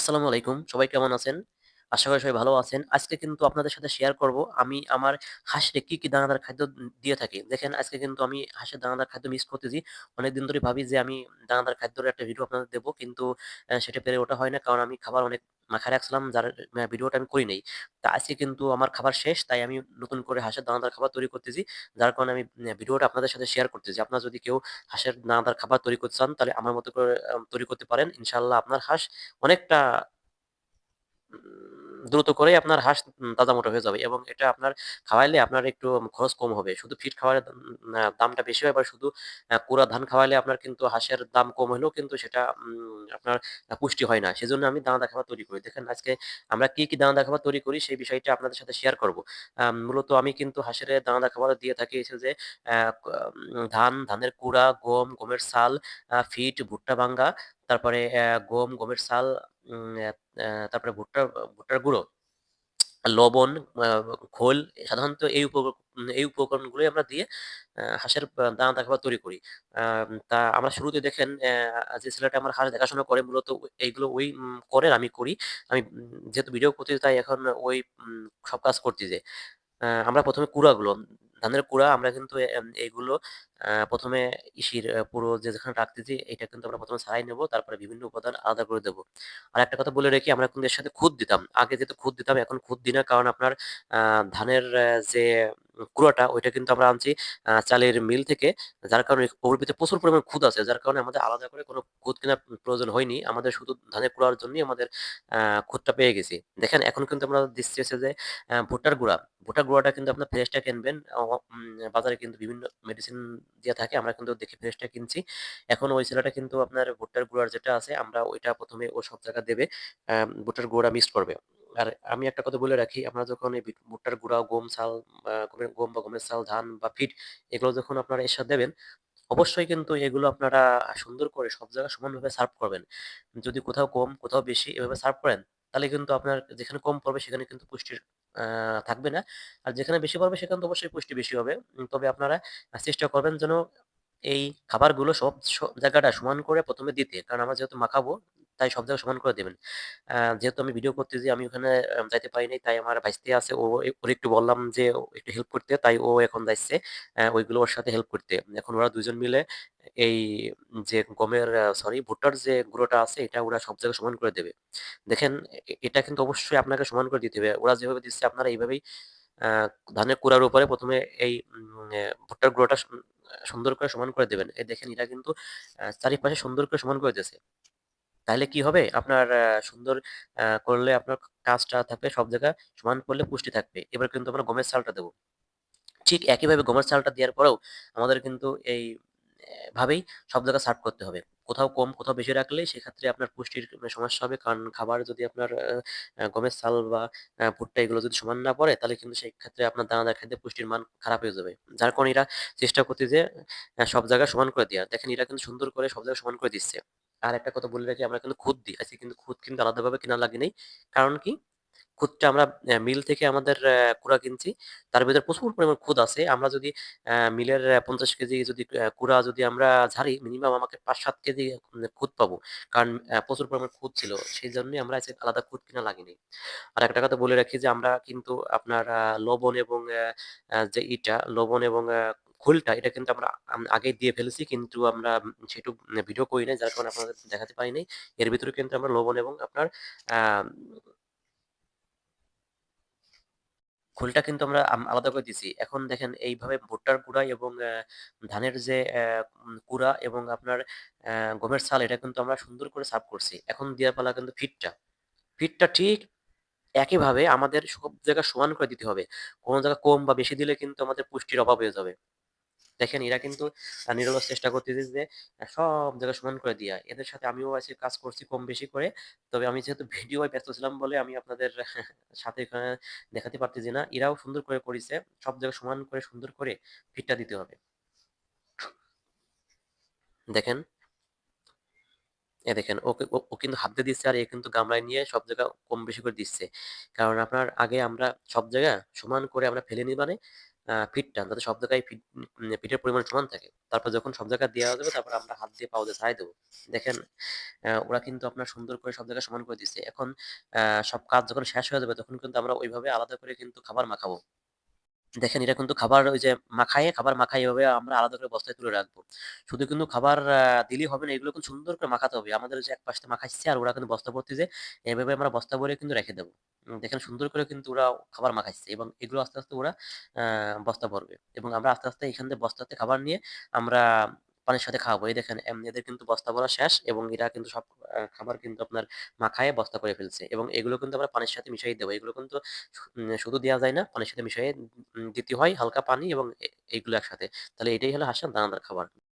আসসালামু আলাইকুম। সবাই কেমন আছেন? আশা করি সবাই ভালো আছেন। আজকে কিন্তু আপনাদের সাথে শেয়ার করব আমি আমার হাঁসে কি, কি দানাদার খাদ্য দিয়ে থাকি। দেখেন আজকে কিন্তু আমি হাঁসের দানাদার খাদ্য মিস করতেছি। অনেকদিন ধরে ভাবি যে আমি দানাদার খাদ্যের একটা ভিডিও আপনাদের দেবো কিন্তু সেটা পেরে ওটা হয় না। কারণ আমি খাবার অনেক মাখায় রাখছিলাম, যার ভিডিওটা আমি করি নাই। তা আজকে কিন্তু আমার খাবার শেষ। তাই আমি নতুন করে হাঁসের দানাদার খাবার তৈরি করতেছি। যার কারণে আমি ভিডিওটা আপনাদের সাথে শেয়ার করতেছি। আপনার যদি কেউ হাঁসের দানাদার খাবার তৈরি করতে চান, তাহলে আমার মতো করে তৈরি করতে পারেন। ইনশাল্লাহ আপনার হাঁস অনেকটা দ্রুত করে আপনার হাঁস তাজা-মোটা হয়ে যাবে এবং এটা আপনার খাওয়াইলে আপনার একটু খরচ কম হবে। শুধু ফিট খাওয়ালে আ দামটা বেশি হয়, আবার শুধু কুড়া ধান খাওয়াইলে আপনার কিন্তু হাঁসের দাম কম হলেও কিন্তু সেটা আপনার পুষ্টি হয় না। সেজন্য আমি দানাদার খাবার তৈরি করি। দেখেন আজকে আমরা কি, কি দানাদার খাবার তৈরি করি সেই বিষয়টা আপনাদের সাথে শেয়ার করব। মূলত আমি কিন্তু হাঁসের দানাদার খাবার দিয়ে থাকি যে ধান, ধানের কুড়া, গম, গমের আ ফিড, ভুট্টা ভাঙ্গা, তারপরে গম, গমের অ্যা তারপরে ভুট্টার ভুট্টার গুঁড়ো, লবণ, খোল সাধারণত এই উপ এই উপকরণগুলোই আমরা দিয়ে হাঁসের দানা দানাদার খাবার তৈরি করি। তা আমরা শুরুতে দেখেন যে ছেলেটা আমার হাঁস দেখাশোনা করে মূলত এইগুলো ওই করে আমি করি। আমি যেহেতু ভিডিও করতেছি তাই এখন ওই সব কাজ করতেছে। আ আমরা প্রথমে কুড়াগুলো, ধানের কুড়া আমরা কিন্তু এইগুলো প্রথমে ইসির পুরো যে যেখানে রাখতেছি, এটা কিন্তু আমরা ১ম এ ছাড়াই নেব। তারপরে বিভিন্ন উপাদান আলাদা করে দেবো আর একটা কথা বলে রেখে, আমরা কিন্তু এর সাথে খুদ দিতাম। আগে যেহেতু খুদ দিতাম, এখন খুদ দিই না। কারণ আপনার ধানের যে কুড়াটা, ওইটা কিন্তু আমরা আনছি চালের মিল থেকে। যার কারণে ওর প্রচুর পরিমাণ খুদ আছে। যার কারণে আমাদের আলাদা করে কোনো খুদ কেনার প্রয়োজন হয়নি। আমাদের শুধু ধানের কুড়ার জন্যই আমাদের খুদটা পেয়ে গেছি। দেখেন, এখন কিন্তু আমরা দিচ্ছি হচ্ছে যে ভুট্টার গুঁড়া। ভুট্টার গুঁড়াটা কিন্তু আপনার ফ্রেশটা কিনবেন। বাজারে কিন্তু বিভিন্ন মেডিসিন দিয়ে থাকে। আমরা কিন্তু দেখে ফ্রেশটা কিনছি। এখন ওই ছেলেটা কিন্তু আপনার ভুট্টার গুঁড়ার যেটা আছে, আমরা ওইটা প্রথমে ও সব জায়গা দেবে। ভুট্টার গুঁড়া মিক্সড করবে। আর আমি একটা কথা বলে রাখি, আমরা যখন এই ভুট্টার গুঁড়া, গম, চাল গম বা গমের চাল, ধান বা ফিড এগুলো যখন আপনারা এর সাথে দেবেন, অবশ্যই কিন্তু এগুলো আপনারা সুন্দর করে সব জায়গায় সমানভাবে সার্ভ করবেন। যদি কোথাও কম, কোথাও বেশি এভাবে সার্ভ করেন, তাহলে কিন্তু আপনার যেখানে কম পড়বে সেখানে কিন্তু পুষ্টির থাকবে না। আর যেখানে বেশি পড়বে সেখানে তো অবশ্যই পুষ্টি বেশি হবে। তবে আপনারা চেষ্টা করবেন যেন এই খাবারগুলো সব জায়গাটা সমান করে প্রথমে দিতে। কারণ আমরা যেহেতু মাখাবো, তাই সব জায়গায় সমান করে দিবেন। যেহেতু আমি ভিডিও করতেছি, আমি ওখানে যাইতে পারি নাই। তাই আমার ভাইস্তি আছে। ও ওরে একটু বললাম যে একটু হেল্প করতে। তাই ও এখন যাইছে ওইগুলো ওর সাথে হেল্প করতে। এখন ওরা ২ জন মিলে এই যে গমের সরি ভুট্টার যে গুঁড়োটা আছে এটা ওরা সব জায়গায় সমান করে দেবে। দেখেন এটা কিন্তু অবশ্যই আপনাকে সমান করে দিতে হবে। ওরা যেভাবে দিচ্ছে আপনারা এইভাবেই ধানের কুড়ার উপরে প্রথমে এই ভুট্টার গুঁড়োটা সুন্দর করে সমান করে দেবেন। এই দেখেন এটা কিন্তু চারিপাশে সুন্দর করে সমান করে দিয়েছে। তাইলে কি হবে? আপনার সুন্দর করলে আপনার কাজটা থাকবে সব জায়গায় সমান করলে পুষ্টি থাকবে। এবার কিন্তু আমরা গমের চালটা দেবো ঠিক একইভাবে গমের চালটা দেওয়ার পরেও আমাদের কিন্তু এই ভাবেই সব জায়গায় সার্ভ করতে হবে। কোথাও কম, কোথাও বেশি রাখলে সেক্ষেত্রে আপনার পুষ্টির সমস্যা হবে। কারণ খাবার যদি আপনার গমের চাল বা ভুট্টা এগুলো যদি সমান না পড়ে, তাহলে কিন্তু সেই ক্ষেত্রে আপনার দানাদার খাদ্যে পুষ্টির মান খারাপ হয়ে যাবে। যার কারণে এরা চেষ্টা করছে যে সব জায়গায় সমান করে দেওয়া দেখেন এরা কিন্তু সুন্দর করে সব জায়গায় সমান করে দিচ্ছে। আর একটা কথা বলে রাখি আমরা কিন্তু খুদ দিই। আজকে কিন্তু খুদ কিন্তু আলাদাভাবে কেনা লাগে নাই। কারণ কি? খুদটা আমরা মিল থেকে আমাদের কুড়া কিনছি। তার ভেতরে প্রচুর পরিমাণ খুদ আছে। আমরা যদি মিলের ৫০ কেজি যদি কুড়া যদি আমরা ঝাড়ি, মিনিমাম আমাকে ৫-৭ কেজি খুদ পাবো। কারণ প্রচুর পরিমাণ খুদ ছিল। সেজন্যই আমরা আজকে আলাদা খুদ কিনা লাগেনি। আরেকটা কথা বলে রাখি যে আমরা কিন্তু আপনার লবণ এবং যে ইটা লবণ এবং খোলটা এটা কিন্তু আমরা আগে দিয়ে ফেলেছি। কিন্তু আমরা সেটুক ভিডিও করি নাই। যার কারণে আপনাদের দেখাতে পারি নাই। এর ভিতরে কিন্তু আমরা লবণ এবং আপনার খোলটা কিন্তু আমরা আলাদা করে দিছি। এখন দেখেন, এইভাবে ভুট্টার গুঁড়া এবং ধানের যে কুড়া এবং আপনার গমের ছাল, এটা কিন্তু আমরা সুন্দর করে সাফ করছি। এখন দেওয়ার পালা কিন্তু ফিটটা ফিটটা ঠিক একইভাবে আমাদের সব জায়গায় সমান করে দিতে হবে। কোন জায়গায় কম বা বেশি দিলে কিন্তু আমাদের পুষ্টির অভাব হয়ে যাবে। দেখেন এরা কিন্তু নিরলস চেষ্টা করতেছে যে সব জায়গায় সমান করে দেয়া। এদের সাথে আমিও আজকে কাজ করছি কম বেশি করে। তবে আমি যেহেতু ভিডিও ব্যস্ত ছিলাম বলে আমি আপনাদের সাথে এখানে দেখাতে পারতেছি না। এরাও সুন্দর করে করেছে সব জায়গায় সমান করে সুন্দর করে ফিটটা দিতে হবে। দেখেন, এ দেখেন ওকে ও কিন্তু হাত দিয়ে দিচ্ছে আর এ কিন্তু গামলায় নিয়ে সব জায়গা কম বেশি করে দিচ্ছে। কারণ আপনার আগে আমরা সব জায়গা সমান করে আমরা ফেলে নিবানে আ তাতে সব জায়গায় ফিট ফিটের পরিমাণ সমান থাকে। তারপর যখন সব জায়গায় দেওয়া যাবে, তারপর আমরা হাত দিয়ে পাও দিয়ে ছাড়াই দেবো দেখেন ওরা কিন্তু আপনার সুন্দর করে সব জায়গায় সমান করে দিচ্ছে। এখন সব কাজ যখন শেষ হয়ে যাবে, তখন কিন্তু আমরা ওইভাবে আলাদা করে কিন্তু খাবার মাখাবো। দেখেন এটা কিন্তু খাবার ওই যে মাখায় খাবার মাখায় এভাবে আমরা আলাদা করে বস্তায় তুলে রাখব। শুধু কিন্তু খাবার দিলেই হবে না, এগুলো কিন্তু সুন্দর করে মাখাতে হবে। আমাদের যে এক পাশে মাখাচ্ছে আর ওরা কিন্তু বস্তা ভর্তি যে এভাবে আমরা বস্তা ভরে কিন্তু রেখে দেবো দেখেন সুন্দর করে কিন্তু ওরা খাবার মাখাচ্ছে এবং এগুলো আস্তে, আস্তে ওরা বস্তা ভরবে এবং আমরা আস্তে, আস্তে এখান থেকে বস্তাতে খাবার নিয়ে আমরা পানির সাথে খাওয়াবো। এই দেখেন এদের কিন্তু বস্তা বলা শেষ এবং এরা কিন্তু সব খাবার কিন্তু আপনার মাখায় বস্তা করে ফেলছে এবং এগুলো কিন্তু আমরা পানির সাথে মিশাই দেবো এগুলো কিন্তু শুধু দেওয়া যায় না, পানির সাথে মিশাই দিতে হয় হালকা পানি এবং এইগুলো একসাথে। তাহলে এটাই হলো হাসান দানাদার খাবার।